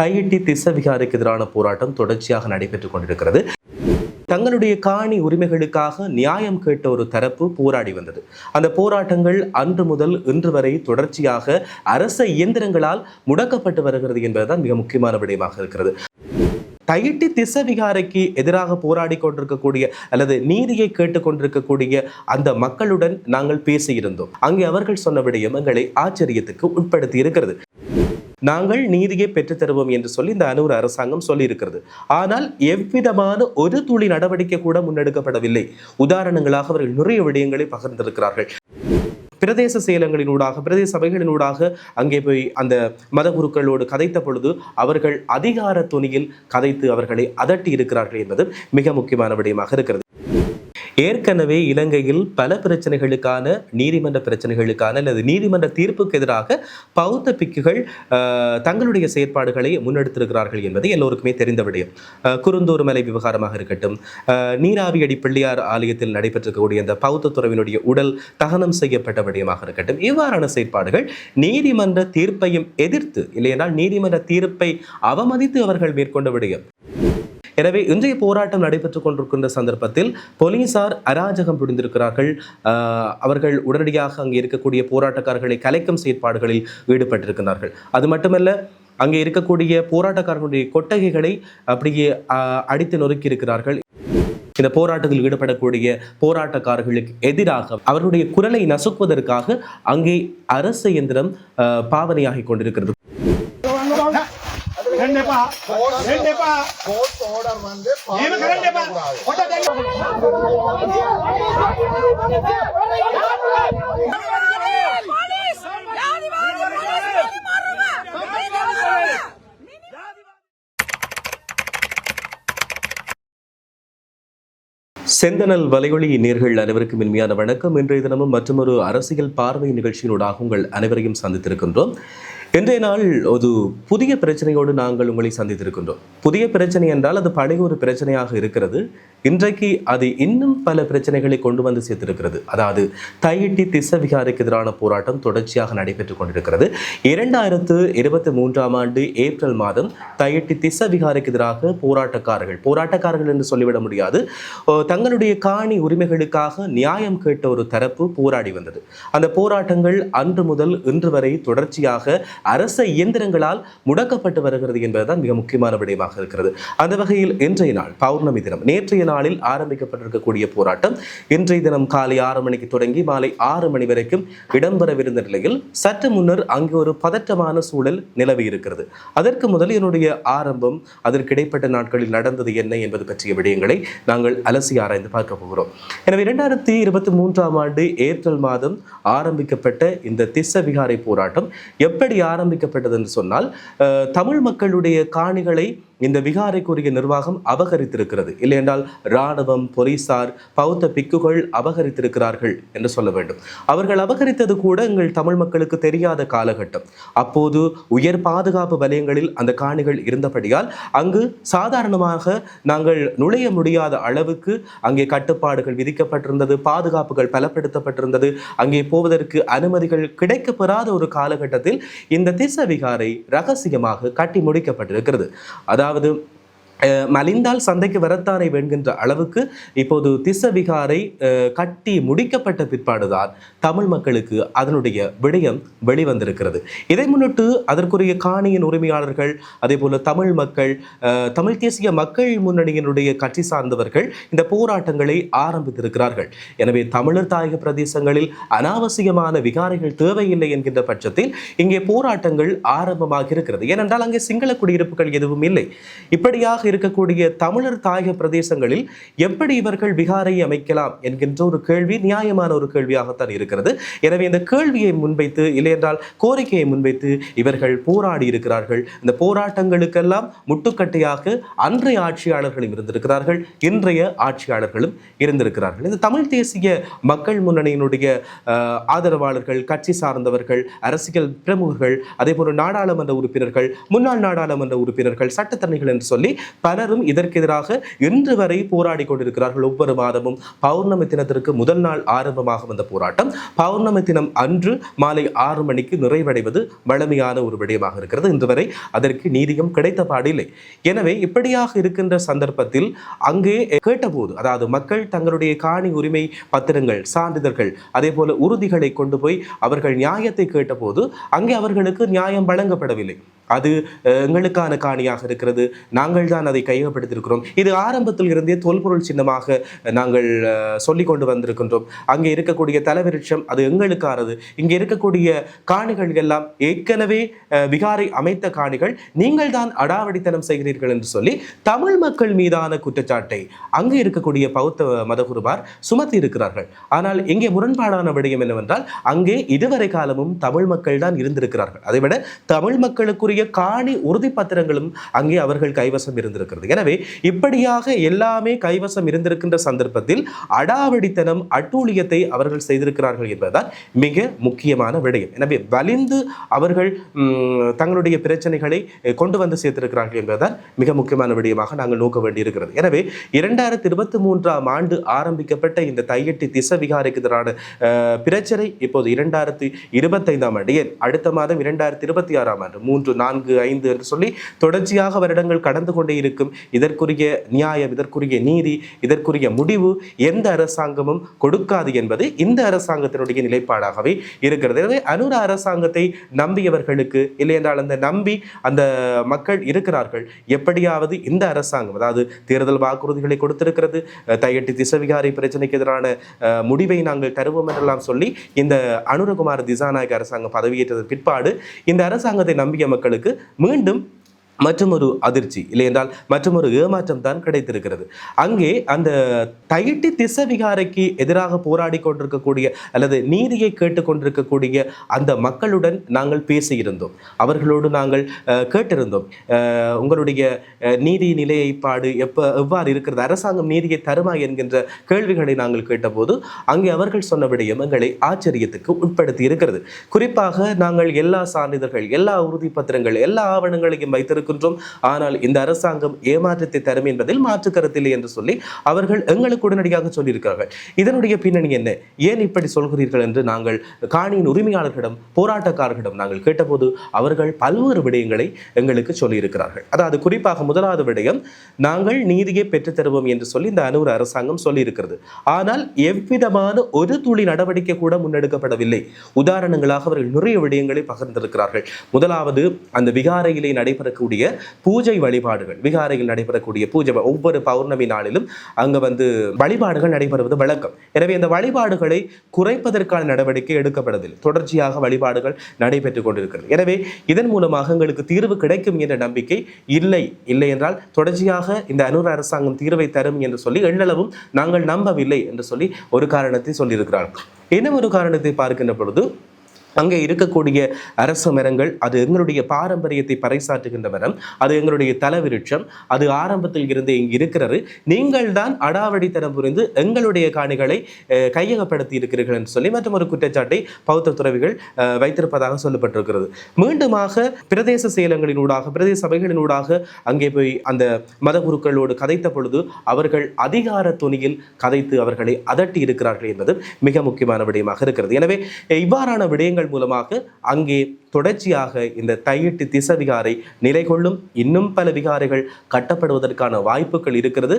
கையிட்டி திசவிகாருக்கு எதிரான போராட்டம் தொடர்ச்சியாக நடைபெற்றுக் கொண்டிருக்கிறது. தங்களுடைய காணி உரிமைகளுக்காக நியாயம் கேட்ட ஒரு தரப்பு போராடி வந்தது. அந்த போராட்டங்கள் அன்று முதல் இன்று வரை தொடர்ச்சியாக அரச இயந்திரங்களால் முடக்கப்பட்டு வருகிறது என்பதுதான் மிக முக்கியமான விடயமாக இருக்கிறது. தையிட்டி திசவிகாரைக்கு எதிராக போராடி கொண்டிருக்கக்கூடிய அல்லது நீதியை கேட்டுக்கொண்டிருக்கக்கூடிய அந்த மக்களுடன் நாங்கள் பேசியிருந்தோம். அங்கே அவர்கள் சொன்ன விடயம் எங்களை ஆச்சரியத்துக்கு உட்படுத்தி இருக்கிறது நாங்கள் நீதியை பெற்றுத்தருவோம் என்று சொல்லி இந்த அனூர் அரசாங்கம் சொல்லியிருக்கிறது. ஆனால் எவ்விதமான ஒரு துளி நடவடிக்கை கூட முன்னெடுக்கப்படவில்லை. உதாரணங்களாக அவர்கள் நிறைய விடயங்களை பகிர்ந்திருக்கிறார்கள். பிரதேச செயலங்களினூடாக பிரதேச சபைகளினூடாக அங்கே போய் அந்த மதகுருக்களோடு கதைத்த பொழுது அவர்கள் அதிகார துணியில் கதைத்து அவர்களை அதட்டி இருக்கிறார்கள் என்பது மிக முக்கியமான விடயமாக இருக்கிறது. ஏற்கனவே இலங்கையில் பல பிரச்சனைகளுக்கான நீதிமன்ற பிரச்சனைகளுக்கான அல்லது நீதிமன்ற தீர்ப்புக்கு எதிராக பௌத்த பிக்குகள் தங்களுடைய செயற்பாடுகளை முன்னெடுத்திருக்கிறார்கள் என்பது எல்லோருக்குமே தெரிந்த விடயம். ஆஹ், குருந்தூர் மலை விவகாரமாக இருக்கட்டும் ஆஹ், நீராவியடி பிள்ளையார் ஆலயத்தில் நடைபெற்றிருக்கக்கூடிய அந்த பௌத்த துறவினுடைய உடல் தகனம் செய்யப்பட்ட விடயமாக இருக்கட்டும் இவ்வாறான செயற்பாடுகள் நீதிமன்ற தீர்ப்பையும் எதிர்த்து இல்லையென்றால் நீதிமன்ற தீர்ப்பை அவமதித்து அவர்கள் மேற்கொண்ட விடயம். எனவே இன்றைய போராட்டம் நடைபெற்றுக் கொண்டிருக்கின்ற சந்தர்ப்பத்தில் போலீசார் அராஜகம் புரிந்திருக்கிறார்கள் ஆஹ், அவர்கள் உடனடியாக அங்கே இருக்கக்கூடிய போராட்டக்காரர்களை கலைக்கும் செயற்பாடுகளில் ஈடுபட்டிருக்கிறார்கள். அது மட்டுமல்ல அங்கே இருக்கக்கூடிய போராட்டக்காரர்களுடைய கொட்டகைகளை அப்படியே அடித்து நொறுக்கி இருக்கிறார்கள் இந்த போராட்டத்தில் ஈடுபடக்கூடிய போராட்டக்காரர்களுக்கு எதிராக அவர்களுடைய குரலை நசுக்குவதற்காக அங்கே அரசு இயந்திரம் ஆஹ், பாவனையாகி கொண்டிருக்கிறது. ரெண்டேப்பா. ரெண்டேப்பா. கோர்ட் ஆர்டர் வந்து இவங்க செந்தனல் வலையொலி நேர்கள் அனைவருக்கும் இனிமையான வணக்கம். இன்றைய தினமும் மற்றொரு அரசியல் பார்வை நிகழ்ச்சியினூடாக உங்கள் அனைவரையும் சந்தித்திருக்கின்றோம். இன்றைய நாள் ஒரு புதிய பிரச்சனையோடு நாங்கள் உங்களை சந்தித்திருக்கின்றோம். புதிய பிரச்சனை என்றால் அது பழைய ஒரு பிரச்சனையாக இருக்கிறது. இன்றைக்கு அது இன்னும் பல பிரச்சனைகளை கொண்டு வந்து சேர்த்திருக்கிறது. அதாவது தையிட்டி திசவிகாருக்கு எதிரான போராட்டம் தொடர்ச்சியாக நடைபெற்றுக் கொண்டிருக்கிறது. இரண்டாயிரத்து இருபத்தி மூன்றாம் ஆண்டு ஏப்ரல் மாதம் தையிட்டி திசவிகாருக்கு எதிராக போராட்டக்காரர்கள் போராட்டக்காரர்கள் என்று சொல்லிவிட முடியாது. தங்களுடைய காணி உரிமைகளுக்காக நியாயம் கேட்ட ஒரு தரப்பு போராடி வந்தது. அந்த போராட்டங்கள் அன்று முதல் இன்று வரை தொடர்ச்சியாக அரச இயந்திரங்களால் முடக்கப்பட்டு வருகிறது என்பதுதான் மிக முக்கியமான விடயமாக இருக்கிறது. அந்த வகையில் இன்றைய நாள் பௌர்ணமி தினம் நேற்றைய நாளில் ஆரம்பிக்கப்பட்டிருக்கக்கூடிய போராட்டம் இன்றைய தினம் காலை ஆறு மணிக்கு தொடங்கி மாலை ஆறு மணி வரைக்கும் இடம்பெறவிருந்த நிலையில் சற்று முன்னர் அங்கு ஒரு பதற்றமான சூழல் நிலவி இருக்கிறது. அதற்கு முதல் என்னுடைய ஆரம்பம் அதற்கு இடைப்பட்ட நாட்களில் நடந்தது என்ன என்பது பற்றிய விடயங்களை நாங்கள் அலசி ஆராய்ந்து பார்க்க போகிறோம். எனவே இரண்டாயிரத்தி இருபத்தி மூன்றாம் ஆண்டு ஏப்ரல் மாதம் ஆரம்பிக்கப்பட்ட இந்த திச விகாரை போராட்டம் எப்படி ஆரம்பிக்கப்பட்டது என்று சொன்னால் தமிழ் மக்களுடைய காணிகளை இந்த விகாரைக்குரிய நிர்வாகம் அபகரித்திருக்கிறது. இல்லையென்றால் இராணுவம் போலீசார் பௌத்த பிக்குகள் அபகரித்திருக்கிறார்கள் என்று சொல்ல வேண்டும். அவர்கள் அபகரித்தது கூட எங்கள் தமிழ் மக்களுக்கு தெரியாத காலகட்டம். அப்போது உயர் பாதுகாப்பு வலயங்களில் அந்த காணிகள் இருந்தபடியால் அங்கு சாதாரணமாக நாங்கள் நுழைய முடியாத அளவுக்கு அங்கே கட்டுப்பாடுகள் விதிக்கப்பட்டிருந்தது பாதுகாப்புகள் பலப்படுத்தப்பட்டிருந்தது. அங்கே போவதற்கு அனுமதிகள் கிடைக்கப்பெறாத ஒரு காலகட்டத்தில் இந்த திசவிகாரை ரகசியமாக கட்டி முடிக்கப்பட்டிருக்கிறது. அதாவது அதாவது மலிந்தால் சந்தைக்கு வரத்தாரை வேண்கின்ற அளவுக்கு இப்போது திசவிகாரை கட்டி முடிக்கப்பட்ட பிற்பாடுதான். தமிழ் மக்களுக்கு அதனுடைய விடயம் வெளிவந்திருக்கிறது. இதை முன்னிட்டு அதற்குரிய காணியின் உரிமையாளர்கள் அதே போல தமிழ் மக்கள் தமிழ் தேசிய மக்கள் முன்னணியினுடைய கட்சி சார்ந்தவர்கள் இந்த போராட்டங்களை ஆரம்பித்திருக்கிறார்கள். எனவே தமிழர் தாயக பிரதேசங்களில் அனாவசியமான விகாரைகள் தேவையில்லை என்கின்ற பட்சத்தில் இங்கே போராட்டங்கள் ஆரம்பமாக இருக்கிறது. ஏனென்றால் அங்கே சிங்கள குடியிருப்புகள் எதுவும் இல்லை. இப்படியாக இருக்கக்கூடிய தமிழர் தாயக பிரதேசங்களில் எப்படி இவர்கள் விகாரை அமைக்கலாம் என்கின்ற ஒரு கேள்வி நியாயமான ஒரு கேள்வியாகத்தான் இருக்கிறது. எனவே இந்த கேள்வியை முன்வைத்து இல்லையென்றால் கோரிக்கையை முன்வைத்து இவர்கள் போராடி இருக்கிறார்கள். இந்த போராட்டங்களுக்கெல்லாம் முட்டுக்கட்டையாக அன்றைய ஆட்சியாளர்களும் இருந்திருக்கிறார்கள் இன்றைய ஆட்சியாளர்களும் இருந்திருக்கிறார்கள். இந்த தமிழ் தேசிய மக்கள் முன்னணியினுடைய ஆதரவாளர்கள் கட்சி சார்ந்தவர்கள் அரசியல் பிரமுகர்கள் அதே போல நாடாளுமன்ற உறுப்பினர்கள் முன்னாள் நாடாளுமன்ற உறுப்பினர்கள் சட்டத்தரணிகள் என்று சொல்லி பலரும் இதற்கு எதிராக இன்று வரை போராடி கொண்டிருக்கிறார்கள். ஒவ்வொரு மாதமும் பௌர்ணமி தினத்திற்கு முதல் நாள் ஆரம்பமாகும் வந்த போராட்டம். பௌர்ணமி தினம் அன்று மாலை ஆறு மணிக்கு நிறைவடைவது வழமையான ஒரு விடயமாக இருக்கிறது. இன்று வரை அதற்கு நீதியும் கிடைத்த பாடில்லை. எனவே இப்படியாக இருக்கின்ற சந்தர்ப்பத்தில் அங்கே கேட்டபோது அதாவது மக்கள் தங்களுடைய காணி உரிமை பத்திரங்கள் சான்றிதழ்கள் அதே போல உறுதிகளை கொண்டு போய் அவர்கள் நியாயத்தை கேட்டபோது அங்கே அவர்களுக்கு நியாயம் வழங்கப்படவில்லை. அது எங்களுக்கான காணியாக இருக்கிறது. நாங்கள் தான் அதை கையகப்படுத்தியிருக்கிறோம். இது ஆரம்பத்தில் இருந்தே தொல்பொருள் சின்னமாக நாங்கள் அஹ், சொல்லிக் கொண்டு வந்திருக்கின்றோம். அங்கே இருக்கக்கூடிய தலைவிருட்சம் அது எங்களுக்கானது. இங்கே இருக்கக்கூடிய காணிகள் எல்லாம் ஏற்கனவே விகாரை அமைத்த காணிகள். நீங்கள் தான் அடாவடித்தனம் செய்கிறீர்கள் என்று சொல்லி தமிழ் மக்கள் மீதான குற்றச்சாட்டை அங்கே இருக்கக்கூடிய பௌத்த மதகுருமார் சுமத்தி இருக்கிறார்கள். ஆனால் இங்கே முரண்பாடான விடயம் என்னவென்றால் அங்கே இதுவரை காலமும் தமிழ் மக்கள் தான் இருந்திருக்கிறார்கள். அதைவிட தமிழ் மக்களுக்குரிய காணி உறுதி பத்திரங்களும் அங்கே அவர்கள் கைவசம் இருந்திருக்கிறது. எனவே இப்படியாக எல்லாமே கைவசம் இருந்திருக்கின்ற சந்தர்ப்பத்தில் அடாவடித்தனம் அட்டூழியத்தை அவர்கள் செய்திருக்கிறார்கள் என்பதுதான் மிக முக்கியமான விடயம். எனவே வலிந்து அவர்கள் தங்களுடைய பிரச்சனைகளை கொண்டு வந்து சேர்த்திருக்கிறார்கள் என்பதுதான் மிக முக்கியமான விடயமாக நாங்கள் நோக்க வேண்டியிருக்கிறது. எனவே இரண்டாயிரத்தி இருபத்தி மூன்றாம் ஆண்டு ஆரம்பிக்கப்பட்ட இந்த தையட்டி திசவிகாரைக்கு எதிரான பிரச்சனை இப்போது இரண்டாயிரத்தி இருபத்தைந்தாம் ஆண்டு ஏன் அடுத்த மாதம் இரண்டாயிரத்தி இருபத்தி ஆறாம் ஆண்டு மூன்று நான்கு ஐந்து என்று சொல்லி தொடர்ச்சியாக வருடங்கள் கடந்து கொண்டே இருக்கும். இதற்குரிய நியாயம் இதற்குரிய நீதி இதற்குரிய முடிவு எந்த அரசாங்கமும் கொடுக்காது என்பது இந்த அரசாங்கத்தினுடைய நிலைப்பாடாகவே இருக்கிறது. எனவே அனுர அரசாங்கத்தை நம்பியவர்களுக்கு இல்லை என்றால் அந்த நம்பி அந்த மக்கள் இருக்கிறார்கள். எப்படியாவது இந்த அரசாங்கம் அதாவது தேர்தல் வாக்குறுதிகளை கொடுத்திருக்கிறது தையட்டி திசவிகாரி பிரச்சனைக்கு எதிரான முடிவை நாங்கள் தருவோம் என்றெல்லாம் சொல்லி இந்த அனுரகுமார் திசாநாயக அரசாங்கம் பதவியேற்றதன் பிற்பாடு இந்த அரசாங்கத்தை நம்பிய மக்களுக்கு மீண்டும் மற்றொரு அதிர்ச்சி இல்லை என்றால் ஏமாற்றம் தான் கிடைத்திருக்கிறது. அங்கே அந்த தயிட்டி திசவிகாரைக்கு எதிராக போராடி கொண்டிருக்கக்கூடிய அல்லது நீதியை கேட்டுக்கொண்டிருக்கக்கூடிய அந்த மக்களுடன் நாங்கள் பேசியிருந்தோம். அவர்களோடு நாங்கள் கேட்டிருந்தோம். உங்களுடைய நீதி நிலையைப்பாடு எப்போ எவ்வாறு இருக்கிறது? அரசாங்கம் நீதியை தருமா என்கின்ற கேள்விகளை நாங்கள் கேட்டபோது அங்கே அவர்கள் சொன்ன விடயம் எங்களை ஆச்சரியத்துக்கு உட்படுத்தி இருக்கிறது குறிப்பாக நாங்கள் எல்லா சான்றிதழ்கள் எல்லா உறுதிப்பத்திரங்கள் எல்லா ஆவணங்களையும் வைத்திருக்கின்றோம் ஆனால் இந்த அரசாங்கம் ஏமாற்றத்தை தரும் என்பதில் மாற்று கருத்தில்லை என்று சொல்லி அவர்கள் எங்களுக்கு உடனடியாக சொல்லியிருக்கிறார்கள். இதனுடைய பின்னணி என்ன? ஏன் இப்படி சொல்கிறீர்கள் என்று நாங்கள் காணியின் உரிமையாளர்களிடம் போராட்டக்காரர்களிடம் நாங்கள் கேட்டபோது அவர்கள் பல்வேறு விடயங்களை எங்களுக்கு சொல்லியிருக்கிறார்கள். அதாவது குறிப்பாக முதலாவது விடயம் நாங்கள் நீதியை பெற்றுத்தருவோம் என்று சொல்லி இந்த அனூர் அரசாங்கம் சொல்லியிருக்கிறது. ஆனால் எவ்விதமான ஒரு துளி நடவடிக்கை கூட முன்னெடுக்கப்படவில்லை. உதாரணங்களாக அவர்கள் நிறைய விடயங்களை பகிர்ந்திருக்கிறார்கள். முதலாவது அந்த விகாரையிலே நடைபெறக்கூடிய பூஜை வழிபாடுகள். விகாரையில் நடைபெறக்கூடிய பூஜை ஒவ்வொரு பௌர்ணமி நாளிலும் அங்கே வந்து வழிபாடுகள் நடைபெறுவது வழக்கம். எனவே இந்த வழிபாடுகளை குறைப்பதற்கான நடவடிக்கை எடுக்கப்படவில்லை. தொடர்ச்சியாக வழிபாடுகள் நடைபெற்றுக் கொண்டிருக்கிறது. எனவே இதன் மூலமாக எங்களுக்கு தீர்வு கிடைக்கும் என்ற நம்பிக்கை இல்லை. இல்லை என்றால் தொடர்ச்சியாக இந்த அனூர் அரசாங்கம் தீர்வை தரும் என்று சொல்லி எண்ணளவும் நாங்கள் நம்பவில்லை என்று சொல்லி ஒரு காரணத்தை சொல்லியிருக்கிறார்கள். இன்னும் ஒரு காரணத்தை பார்க்கின்ற பொழுது அங்கே இருக்கக்கூடிய அரச மரங்கள் அது எங்களுடைய பாரம்பரியத்தை பறைசாற்றுகின்ற மரம் அது எங்களுடைய தலவிருட்சம் அது ஆரம்பத்தில் இருந்தே இங்கு இருக்கிறது. நீங்கள் தான் அடாவடித்தனம் புரிந்து எங்களுடைய காணிகளை கையகப்படுத்தி இருக்கிறீர்கள் என்று சொல்லி மற்றும் ஒரு குற்றச்சாட்டை பௌத்த துறவிகள் வைத்திருப்பதாக சொல்லப்பட்டிருக்கிறது. மீண்டுமாக பிரதேச செயலங்களினூடாக பிரதேச சபைகளினூடாக அங்கே போய் அந்த மத குருக்களோடு கதைத்த பொழுது அவர்கள் அதிகார துணியில் கதைத்து அவர்களை அதட்டி இருக்கிறார்கள் என்பது மிக முக்கியமான விடயமாக இருக்கிறது. எனவே இவ்வாறான விடயங்கள் மூலமாக அங்கே தொடர்ச்சியாக இந்த தையிட்டு திசவிகாரை நிலை கொள்ளும் இன்னும் பல விகாரைகள் கட்டப்படுவதற்கான வாய்ப்புகள் இருக்கிறது.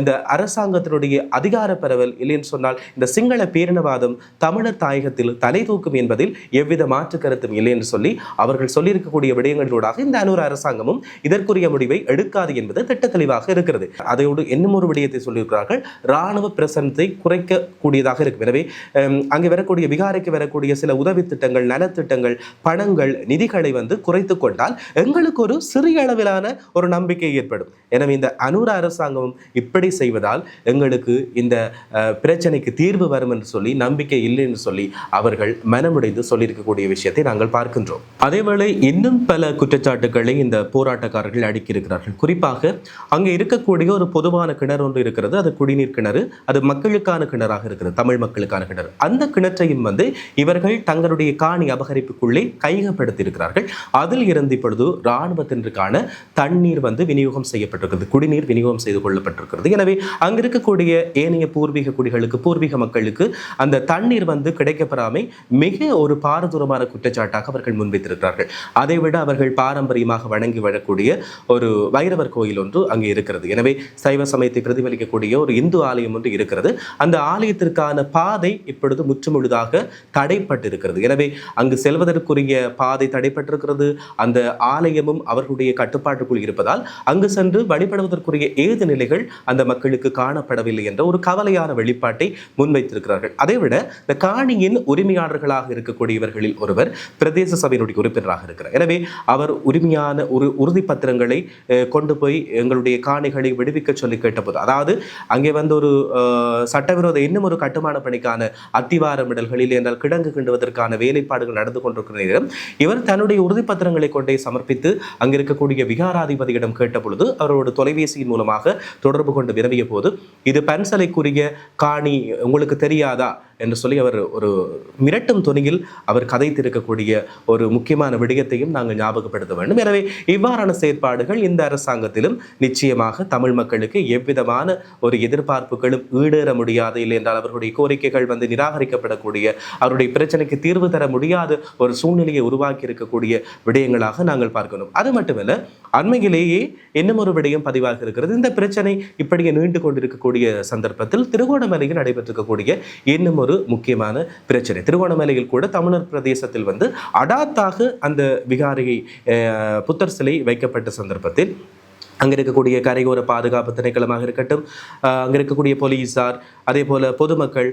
இந்த அரசாங்கத்தினுடைய அதிகார பரவல் இல்லைன்னு சொன்னால் இந்த சிங்கள பேரினவாதம் தமிழர் தாயகத்தில் தலை தூக்கும் என்பதில் எவ்வித மாற்று கருத்தும் இல்லை என்று சொல்லி அவர்கள் சொல்லியிருக்கக்கூடிய விடயங்களூடாக இந்த அனூர் அரசாங்கமும் இதற்குரிய முடிவை எடுக்காது என்பது திட்ட தெளிவாக இருக்கிறது. அதையோடு இன்னும் ஒரு விடயத்தை சொல்லியிருக்கிறார்கள். இராணுவ பிரசனத்தை குறைக்கக்கூடியதாக இருக்கும். எனவே அங்கே வரக்கூடிய விகாரைக்கு வரக்கூடிய சில உதவி திட்டங்கள் நலத்திட்டங்கள் பண பணங்கள் நிதிகளை வந்து குறைத்து கொண்டால் எங்களுக்கு ஒரு சிறிய அளவிலான ஒரு நம்பிக்கை ஏற்படும். எனவே இந்த அனூர அரசாங்கமும் இப்படி செய்வதால் எங்களுக்கு இந்த பிரச்சனைக்கு தீர்வு வரும் என்று சொல்லி நம்பிக்கை இல்லை என்று சொல்லி அவர்கள் மனமுடைந்து சொல்லியிருக்கக்கூடிய விஷயத்தை நாங்கள் பார்க்கின்றோம். அதேவேளை இன்னும் பல குற்றச்சாட்டுகளை இந்த போராட்டக்காரர்கள் அடுக்கியிருக்கிறார்கள். குறிப்பாக அங்கே இருக்கக்கூடிய ஒரு பொதுவான கிணறு ஒன்று இருக்கிறது. அது குடிநீர் கிணறு. அது மக்களுக்கான கிணறாக இருக்கிறது. தமிழ் மக்களுக்கான கிணறு. அந்த கிணற்றையும் வந்து இவர்கள் தங்களுடைய காணி அபகரிப்புக்குள்ளே கை கையகப்படுத்தியிருக்கிறார்கள் அதில் இருந்து இப்பொழுது இராணுவத்தினருக்கான தண்ணீர் வந்து விநியோகம் செய்யப்பட்டிருக்கிறது. குடிநீர் விநியோகம் செய்து கொள்ளப்பட்டிருக்கிறது. எனவே அங்கிருக்கக்கூடிய ஏனைய பூர்வீக குடிகளுக்கு பூர்வீக மக்களுக்கு அந்த தண்ணீர் வந்து கிடைக்கப்பெறாமை மிக ஒரு பாரதூரமான குற்றச்சாட்டாக அவர்கள் முன்வைத்திருக்கிறார்கள். அதைவிட அவர்கள் பாரம்பரியமாக வணங்கி வரக்கூடிய ஒரு வைரவர் கோயில் ஒன்று அங்கே இருக்கிறது. எனவே சைவ சமயத்தை பிரதிபலிக்கக்கூடிய ஒரு இந்து ஆலயம் ஒன்று இருக்கிறது. அந்த ஆலயத்திற்கான பாதை இப்பொழுது முற்றுமுழுதாக தடைப்பட்டிருக்கிறது. எனவே அங்கு செல்வதற்குரிய பாதை தடைப்பட்டிருக்கிறது அந்த ஆலயமும் அவர்களுடைய கட்டுப்பாட்டுக்குள் இருப்பதால் அங்கு சென்று வழிபடுவதற்குரிய ஏது நிலைகள் அந்த மக்களுக்கு காணப்படவில்லை என்ற ஒரு கவலையான வெளிப்பாட்டை முன்வைத்திருக்கிறார்கள். அதைவிட இந்த காணியின் உரிமையாளர்களாக இருக்கக்கூடியவர்களில் ஒருவர் பிரதேச சபையினுடைய உறுப்பினராக இருக்கிறார். எனவே அவர் உரிமையான ஒரு உறுதிப்பத்திரங்களை பத்திரங்களை கொண்டு போய் எங்களுடைய காணிகளை விடுவிக்க சொல்லி கேட்டபோது அதாவது அங்கே வந்து ஒரு சட்டவிரோத இன்னும் ஒரு கட்டுமான பணிக்கான அத்திவாரமிடல்களில் என்றால் கிடங்கு கிண்டுவதற்கான வேலைப்பாடுகள் நடந்து கொண்டிருக்கிற நேரம் இவர் தன்னுடைய உறுதிப்பத்திரங்களை கொண்டே சமர்ப்பித்து அங்கு இருக்கக்கூடிய விகாராதிபதியிடம் கேட்ட பொழுது அவரோட தொலைபேசியின் மூலமாக தொடர்பு கொண்டு வினவிய போது இது பன்சலைக்குரிய காணி உங்களுக்கு தெரியாதா? என்று சொல்லி அவர் ஒரு மிரட்டும் துணியில் அவர் கதைத்திருக்கக்கூடிய ஒரு முக்கியமான விடயத்தையும் நாங்கள் ஞாபகப்படுத்த வேண்டும். எனவே இவ்வாறான செயற்பாடுகள் இந்த அரசாங்கத்திலும் நிச்சயமாக தமிழ் மக்களுக்கு எவ்விதமான ஒரு எதிர்பார்ப்புகளும் ஈடேற முடியாது. இல்லை என்றால் அவர்களுடைய கோரிக்கைகள் வந்து நிராகரிக்கப்படக்கூடிய அவருடைய பிரச்சனைக்கு தீர்வு தர முடியாத ஒரு சூழ்நிலையை உருவாக்கி இருக்கக்கூடிய விடயங்களாக நாங்கள் பார்க்கணும். அது மட்டுமல்ல அண்மையிலேயே இன்னும் ஒரு விடயம் பதிவாக இருக்கிறது. இந்த பிரச்சனை இப்படியே நீண்டு கொண்டிருக்கக்கூடிய சந்தர்ப்பத்தில் திருகோணமலையில் நடைபெற்றிருக்கக்கூடிய இன்னும் ஒரு முக்கியமான பிரச்சனை. திருகோணமலையில் கூட தமிழர் பிரதேசத்தில் வந்து அடாத்தாக அந்த விகாரியை புத்தர் சிலை வைக்கப்பட்ட சந்தர்ப்பத்தில் அங்கே இருக்கக்கூடிய கரையோர பாதுகாப்பு திணைக்களமாக இருக்கட்டும் அங்கே இருக்கக்கூடிய போலீஸார் அதே போல் பொதுமக்கள்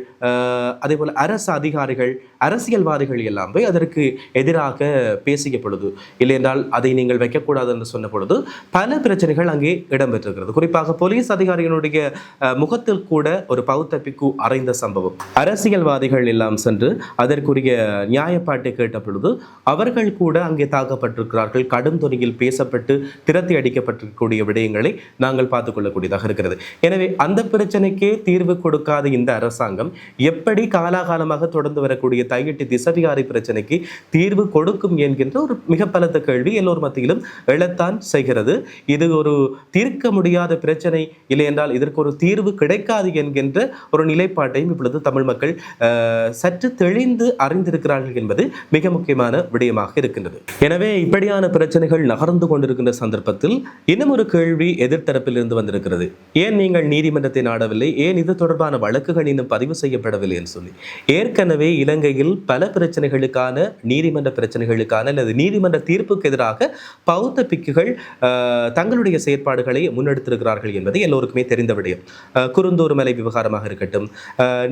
அதே போல் அரசு அதிகாரிகள் அரசியல்வாதிகள் எல்லாம் போய் அதற்கு எதிராக பேசிய பொழுது இல்லை என்றால் அதை நீங்கள் வைக்கக்கூடாது என்று சொன்ன பொழுது பல பிரச்சனைகள் அங்கே இடம்பெற்றிருக்கிறது. குறிப்பாக போலீஸ் அதிகாரிகளுடைய முகத்தில் கூட ஒரு பௌத்த பிக்கு அறைந்த சம்பவம். அரசியல்வாதிகள் எல்லாம் சென்று அதற்குரிய நியாயப்பாட்டை கேட்ட பொழுது அவர்கள் கூட அங்கே தாக்கப்பட்டிருக்கிறார்கள். கடும் துணியில் பேசப்பட்டு திரத்தி அடிக்கப்பட்டிருக்கக்கூடிய விடயங்களை நாங்கள் பார்த்துக்கொள்ளக்கூடியதாக இருக்கிறது. எனவே அந்த பிரச்சனைக்கே தீர்வு கொடுக்காத இந்த அரசாங்கம் எப்படி காலாகாலமாக தொடர்ந்து வரக்கூடிய தையிட்டு திசவிகாரி பிரச்சனைக்கு தீர்வு கொடுக்கும் என்கின்ற ஒரு மிக பலத்த கேள்வி எல்லோர் மத்தியிலும் எழத்தான் செய்கிறது. இது ஒரு தீர்க்க முடியாத பிரச்சனை இல்லை என்றால் இதற்கு ஒரு தீர்வு கிடைக்காது என்கின்ற ஒரு நிலைப்பாட்டையும் இப்பொழுது தமிழ் மக்கள் சற்று தெளிந்து அறிந்திருக்கிறார்கள் என்பது மிக முக்கியமான விடயமாக இருக்கின்றது. எனவே இப்படியான பிரச்சனைகள் நகர்ந்து கொண்டிருக்கின்ற சந்தர்ப்பத்தில் இன்னும் ஒரு கேள்வி எதிர்த்தரப்பில் இருந்து வந்திருக்கிறது. ஏன் நீங்கள் நீதிமன்றத்தை நாடவில்லை? ஏன் இது தொடர்பான வழக்குகள் இன்னும் பதிவு செய்யப்படவில்லை என்று சொல்லி? ஏற்கனவே இலங்கையில் பல பிரச்சனைகளுக்கான நீதிமன்ற பிரச்சனைகளுக்கான அல்லது நீதிமன்ற தீர்ப்புக்கு எதிராக பௌத்த பிக்குகள் தங்களுடைய செயற்பாடுகளை முன்னெடுத்திருக்கிறார்கள் என்பது எல்லோருக்குமே தெரிந்த விடயம். குறுந்தூர் மலை விவகாரமாக இருக்கட்டும்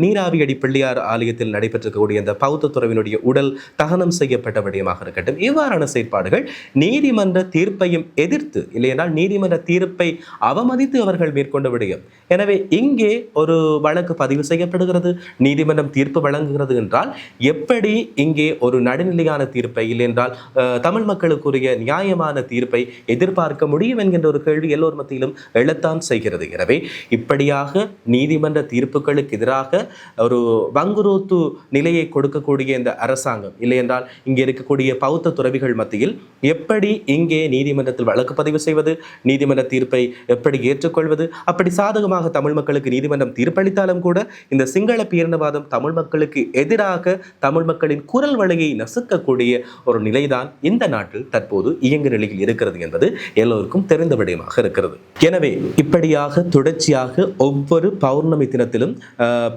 நீராவி நீராவியடி பிள்ளையார் ஆலயத்தில் நடைபெற்றிருக்கக்கூடிய அந்த பௌத்த துறவினுடைய உடல் தகனம் செய்யப்பட்ட விடயமாக இருக்கட்டும் இவ்வாறான செயற்பாடுகள் நீதிமன்ற தீர்ப்பையும் எதிர்த்து இல்லையென்றால் நீதிமன்ற தீர்ப்பை அவமதித்து அவர்கள் மேற்கொண்ட விடயம். எனவே இங்கே ஒரு வழக்கு பதிவு செய்யப்படுகிறது நீதிமன்றம் தீர்ப்பு வழங்குகிறது என்றால் எப்படி இங்கே ஒரு நடுநிலையான தீர்ப்பை இல்லை என்றால் தமிழ் மக்களுக்குரிய நியாயமான தீர்ப்பை எதிர்பார்க்க முடியும் என்கின்ற ஒரு கேள்வி எல்லோர் மத்தியிலும் எழத்தான் செய்கிறது. எனவே இப்படியாக நீதிமன்ற தீர்ப்புகளுக்கு எதிராக ஒரு வங்குரோத்து நிலையை கொடுக்கக்கூடிய இந்த அரசாங்கம் இல்லை என்றால் இங்கே இருக்கக்கூடிய பௌத்த துறவிகள் மத்தியில் எப்படி இங்கே நீதிமன்றத்தில் வழக்கு பதிவு செய்வது நீதிமன்ற தீர்ப்பை எப்படி ஏற்றுக்கொள்வது அப்படி சாதகமாக தமிழ் மக்களுக்கு நீதிமன்றம் தீர்ப்பளித்தாலும் கூட இந்த சிங்கள பேரினவாதம் தமிழ் மக்களுக்கு எதிராக தமிழ் மக்களின் குரல் வழியை நசுக்கக்கூடிய ஒரு நிலைதான் இந்த நாட்டில் தற்போது இயங்கு நிலையில் இருக்கிறது என்பது எல்லோருக்கும் தெரிந்த விடயமாக இருக்கிறது. எனவே இப்படியாக தொடர்ச்சியாக ஒவ்வொரு பௌர்ணமி தினத்திலும்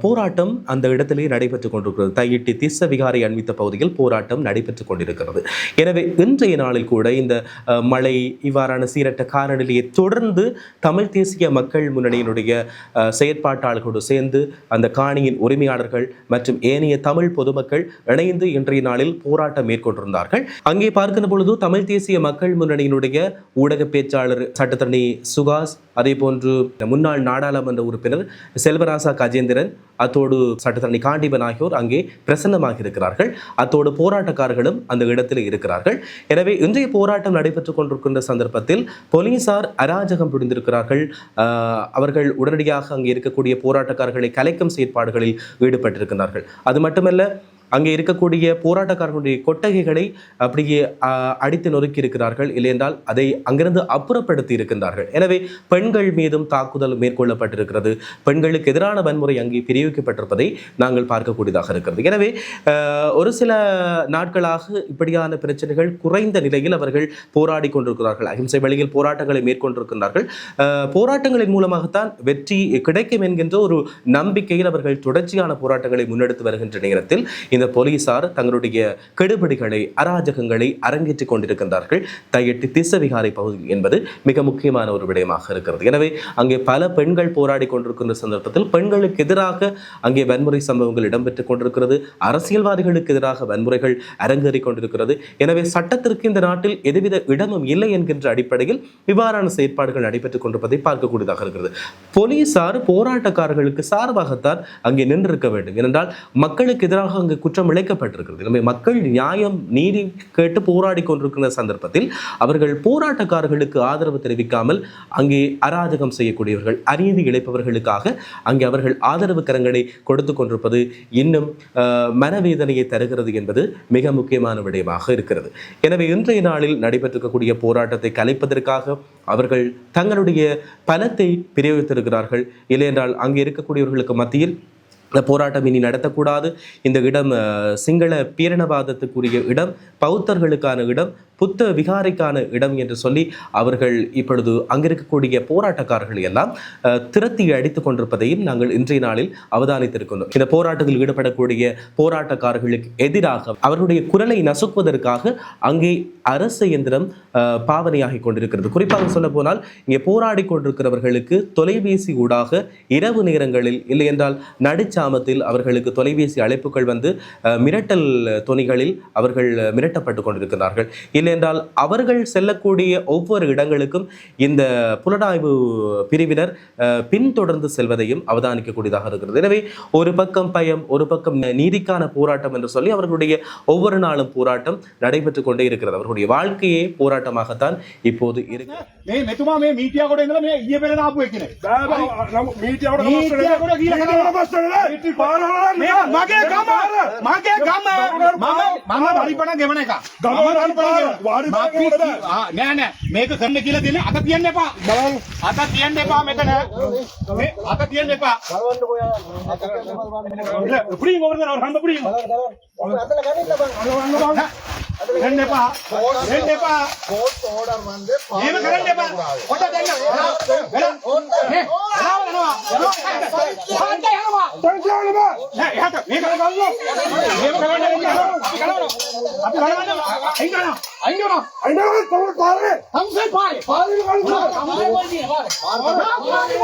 போராட்டம் அந்த இடத்திலே நடைபெற்றுக் கொண்டிருக்கிறது. தையிட்டி திஸ்ஸ விகாரை அண்மித்த பகுதியில் போராட்டம் நடைபெற்றுக் கொண்டிருக்கிறது. எனவே இன்றைய நாளில் கூட இந்த மழை இவ்வாறான சீரட்ட காலநிலையை தொடர்ந்து தமிழ் தேசிய மக்கள் முன்னணியினுடைய செயற்பாட்டாளர்களோடு சேர்ந்து அந்த காணியின் உரிமையாளர்கள் மற்றும் ஏனைய தமிழ் பொதுமக்கள் இணைந்து இன்றைய நாளில் போராட்டம் மேற்கொண்டிருந்தார்கள். அங்கே பார்க்கின்ற பொழுது தமிழ் தேசிய மக்கள் முன்னணியினுடைய ஊடக பேச்சாளர் சட்டத்தரணி சுகாஸ் அதே போன்று முன்னாள் நாடாளுமன்ற உறுப்பினர் செல்வராசா கஜேந்திரன் அத்தோடு சட்டத்தரணி காண்டிபன் ஆகியோர் அங்கே பிரசன்னமாக இருக்கிறார்கள். அத்தோடு போராட்டக்காரர்களும் அந்த இடத்தில் இருக்கிறார்கள். எனவே இன்றைய போராட்டம் நடைபெற்றுக் கொண்டிருக்கின்ற சந்தர்ப்பத்தில் போலீசார் அராஜகம் புரிந்திருக்கிறார்கள். ஆஹ், அவர்கள் உடனடியாக அங்கே இருக்கக்கூடிய போராட்டக்காரர்களை கலைக்கும் செயற்பாடுகளில் ஈடுபட்டிருக்கிறார்கள் அது மட்டுமல்ல அங்கே இருக்கக்கூடிய போராட்டக்காரர்களுடைய கொட்டகைகளை அப்படியே அடித்து நொறுக்கி இருக்கிறார்கள் இல்லையென்றால் அதை அங்கிருந்து அப்புறப்படுத்தி இருக்கின்றார்கள் எனவே பெண்கள் மீதும் தாக்குதல் மேற்கொள்ளப்பட்டிருக்கிறது. பெண்களுக்கு எதிரான வன்முறை அங்கே பிரிவிக்கப்பட்டிருப்பதை நாங்கள் பார்க்கக்கூடியதாக இருக்கிறது. எனவே ஒரு சில நாட்களாக இப்படியான பிரச்சனைகள் குறைந்த நிலையில் அவர்கள் போராடி கொண்டிருக்கிறார்கள். அகிம்சை வழியில் போராட்டங்களை மேற்கொண்டிருக்கிறார்கள் போராட்டங்களின் மூலமாகத்தான் வெற்றி கிடைக்கும் என்கின்ற ஒரு நம்பிக்கையில் அவர்கள் தொடர்ச்சியான போராட்டங்களை முன்னெடுத்து வருகின்ற நேரத்தில் இந்த போலீசார் தங்களுடைய கெடுபிடிகளை அராஜகங்களை அரங்கேற்றிக் கொண்டிருக்கின்றார்கள். தையட்டி திசவிகாரை பகுதி என்பது மிக முக்கியமான ஒரு விடயமாக இருக்கிறது. எனவே அங்கே பல பெண்கள் போராடி கொண்டிருக்கின்ற சந்தர்ப்பத்தில் பெண்களுக்கு எதிராக அங்கே வன்முறை சம்பவங்கள் இடம்பெற்றுக் கொண்டிருக்கிறது. அரசியல்வாதிகளுக்கு எதிராக வன்முறைகள் அரங்கேறிக் கொண்டிருக்கிறது. எனவே சட்டத்திற்கு இந்த நாட்டில் எதுவித இடமும் இல்லை என்கின்ற அடிப்படையில் இவ்வாறான செயற்பாடுகள் நடைபெற்றுக் கொண்டிருப்பதை பார்க்கக்கூடியதாக இருக்கிறது. போலீசார் போராட்டக்காரர்களுக்கு சார்பாகத்தான் அங்கே நின்றிருக்க வேண்டும். ஏனென்றால் மக்களுக்கு எதிராக அங்கு குற்றம் இழைக்கப்பட்டிருக்கிறது. எனவே மக்கள் நியாயம் நீதி கேட்டு போராடி கொண்டிருக்கிற சந்தர்ப்பத்தில் அவர்கள் போராட்டக்காரர்களுக்கு ஆதரவு தெரிவிக்காமல் அங்கே அராஜகம் செய்யக்கூடியவர்கள் அநீதி இழைப்பவர்களுக்காக அங்கே அவர்கள் ஆதரவு கரங்களை கொடுத்து கொண்டிருப்பது இன்னும் மனவேதனையை தருகிறது என்பது மிக முக்கியமான விடயமாக இருக்கிறது. எனவே இன்றைய நாளில் நடைபெற்றிருக்கக்கூடிய போராட்டத்தை கலைப்பதற்காக அவர்கள் தங்களுடைய பலத்தை பிரயோகித்திருக்கிறார்கள். இல்லையென்றால் அங்கே இருக்கக்கூடியவர்களுக்கு மத்தியில் இந்த போராட்டம் இனி நடத்தக்கூடாது. இந்த இடம் சிங்கள பீரணவாதத்துக்குரிய இடம் பௌத்தர்களுக்கான இடம் புத்த விகாரைக்கான இடம் என்று சொல்லி அவர்கள் இப்பொழுது அங்கிருக்கக்கூடிய போராட்டக்காரர்கள் எல்லாம் திரத்தி அடித்துக் கொண்டிருப்பதையும் நாங்கள் இன்றைய நாளில் அவதானித்திருக்கின்றோம். இந்த போராட்டத்தில் ஈடுபடக்கூடிய போராட்டக்காரர்களுக்கு எதிராக அவர்களுடைய குரலை நசுக்குவதற்காக அங்கே அரசு இயந்திரம் அஹ், பாவனையாகி கொண்டிருக்கிறது. குறிப்பாக சொல்ல போனால் இங்கே போராடி கொண்டிருக்கிறவர்களுக்கு தொலைபேசி ஊடாக இரவு நேரங்களில் இல்லை என்றால் நடுச்சாமத்தில் அவர்களுக்கு தொலைபேசி அழைப்புகள் வந்து மிரட்டல் துணிகளில் அவர்கள் மிரட்டப்பட்டு கொண்டிருக்கிறார்கள். என்றால் அவர்கள் செல்லக்கூடிய ஒவ்வொரு இடங்களுக்கும் இந்த புலனாய்வு பிரிவினர் பின்தொடர்ந்து செல்வதையும் அவதானிக்கக்கூடியதாக இருக்கிறது எனவே ஒரு பக்கம் பயம் ஒரு பக்கம் நீதிக்கான போராட்டம் என்று சொல்லி அவர்களுடைய ஒவ்வொரு நாளும் போராட்டம் நடைபெற்றுக் கொண்டே இருக்கிறது அவர்களுடைய வாழ்க்கையே போராட்டமாகத்தான் இப்போது இருக்கு माफी नाही नाही मी घरने केलं ते आता तियन नाही पा आता तियन नाही पा मी तर आता तियन नाही पा புரியும் புரியும் கரண்டேப்பா கரண்டேப்பா கோர்ட் ஆர்டர் வந்து நீங்க கரண்டேப்பா கொட்ட தென்ன வேற வேற வேற கரண்டே ஏனவா தொலைச்சாலுமா ஏட்ட நீ கரண்டே நீங்க கரண்டே அப்படி கரண்டே அப்படி கரண்டே எங்க கரண்டே அங்க வா அங்க வா தொலை பாரு हमसे பாரு பாரு கரண்டே हमसे பாரு பாரு பாரு பாரு பாரு பாரு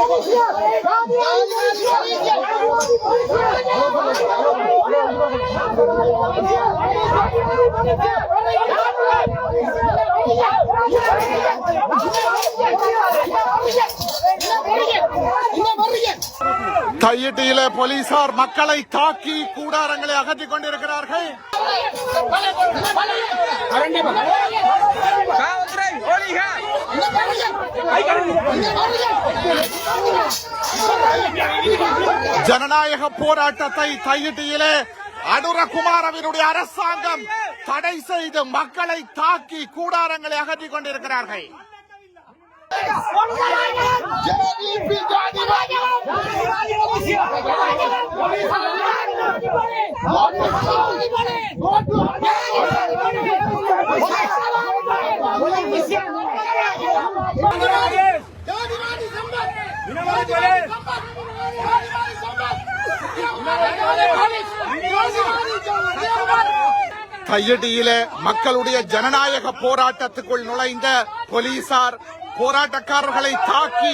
பாரு கையிட்டியில போலீசார் மக்களை தாக்கி கூடாரங்களை அகற்றிக் கொண்டிருக்கிறார்கள். ஜனநாயக போராட்டத்தை கையிட்டியிலே அனுரகுமாரவினுடைய அரசாங்கம் தடை செய்து மக்களை தாக்கி கூடாரங்களை அகற்றிக் கொண்டிருக்கிறார்கள். கையடியிலே மக்களுடைய ஜனநாயக போராட்டத்துக்குள் நுழைந்த போலீசார் போராட்டக்காரர்களை தாக்கி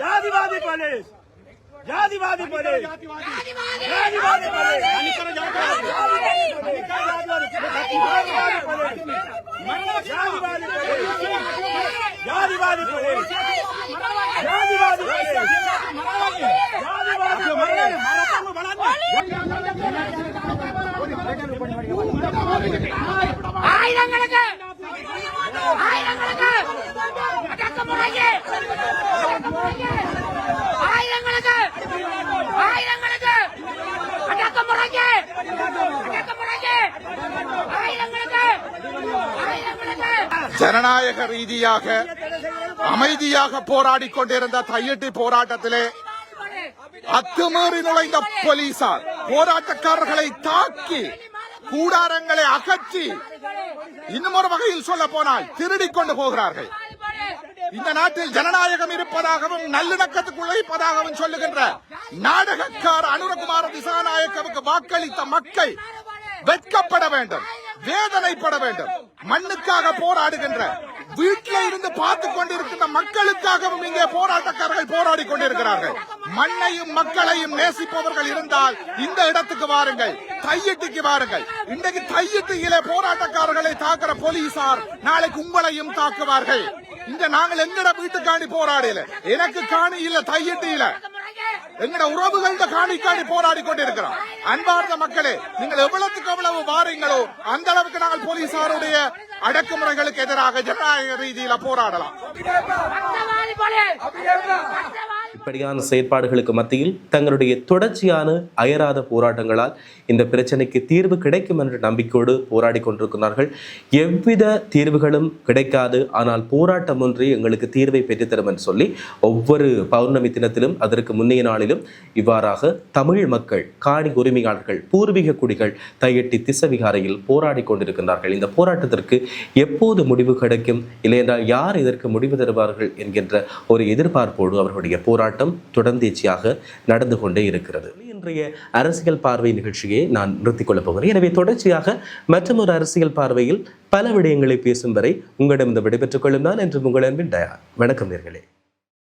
ஜாதிவாதி போலீஸ். ஜாதிவாதி ஆயிரங்களுக்கு ஆயிரங்களுக்கு அடக்குமுறைக்கு ஆயிரங்களுக்கு ஆயிரங்களுக்கு அடக்குமுறைக்கு அடக்குமுறைக்கு ஆயிரங்களுக்கு ஆயிரங்களுக்கு ஜனநாயக ரீதியாக அமைதியாக போராடி கொண்டிருந்த தையிட்டி போராட்டத்திலே அத்துமீறி நுழைந்த போலீசார் போராட்டக்காரர்களை தாக்கி கூடாரங்களை அகற்றி இன்னும் ஒரு வகையில் சொல்ல போனால் திருடிக் கொண்டு போகிறார்கள். இந்த நாட்டில் ஜனநாயகம் இருப்பதாகவும் நல்லிணக்கத்துக்கு உழைப்பதாகவும் சொல்லுகின்ற நாடகக்கார அனுரகுமார திசாநாயக்கவுக்கு வாக்களித்த மக்கள் வெட்கப்பட வேண்டும் வேதனைப்பட வேண்டும். மண்ணுக்காக போராடுகின்ற வீட்டில இருந்து பார்த்து கொண்டிருக்கின்ற மக்களுக்காகவும் இங்கே போராட்டக்காரர்கள் போராடி கொண்டிருக்கிறார்கள். மண்ணையும் மக்களையும் நேசிப்பவர்கள் இருந்தால் இந்த இடத்துக்கு வாருங்கள். தையிட்டிக்கு வாருங்கள். இன்றைக்கு தையிட்டியிலே போராட்டக்காரர்களை தாக்குற போலீசார் நாளைக்கு உங்களையும் தாக்குவார்கள். இங்க நாங்கள் எங்கட வீட்டுக்காண்டி போராடல? எனக்கு காணி இல்ல தையிட்டு இல்ல. எங்கட உறவுகள காணி காணி போராடி கொண்டிருக்கிறோம். அன்பார்ந்த மக்களே நீங்கள் எவ்வளவுக்கு எவ்வளவு வாரீங்களோ அந்த அளவுக்கு நாங்கள் போலீசாருடைய அடக்குமுறைகளுக்கு எதிராக ஜனநாயக ரீதியில போராடலாம். இப்படியான செயற்பாடுகளுக்கு மத்தியில் தங்களுடைய தொடர்ச்சியான அயராத போராட்டங்களால் இந்த பிரச்சனைக்கு தீர்வு கிடைக்கும் என்ற நம்பிக்கையோடு போராடி கொண்டிருக்கிறார்கள். எவ்வித தீர்வுகளும் கிடைக்காது. ஆனால் போராட்டம் ஒன்று எங்களுக்கு தீர்வை பெற்றுத்தரும் என்று சொல்லி ஒவ்வொரு பௌர்ணமி தினத்திலும் அதற்கு முன்னைய நாளிலும் இவ்வாறாக தமிழ் மக்கள் காணி உரிமையாளர்கள் பூர்வீக குடிகள் தையட்டி திசவிகாரையில் போராடி கொண்டிருக்கிறார்கள் இந்த போராட்டத்திற்கு எப்போது முடிவு கிடைக்கும்? இல்லையென்றால் யார் இதற்கு முடிவு தருவார்கள் என்கின்ற ஒரு எதிர்பார்ப்போடு அவர்களுடைய போராட்டம் தொடர்ந்தேச்சியாக நடந்து கொண்டே இருக்கிறது. இன்றைய அரசியல் பார்வை நிகழ்ச்சியை நான் நிறுத்திக் கொள்ளப் போகிறேன். எனவே தொடர்ச்சியாக மற்றொரு அரசியல் பார்வையில் பல விடயங்களை பேசும் வரை உங்களிடம் இந்த விடைபெற்றுக் கொள்ளும் நான் என்று உங்கள் அன்பின் வணக்கம் நேர்களே.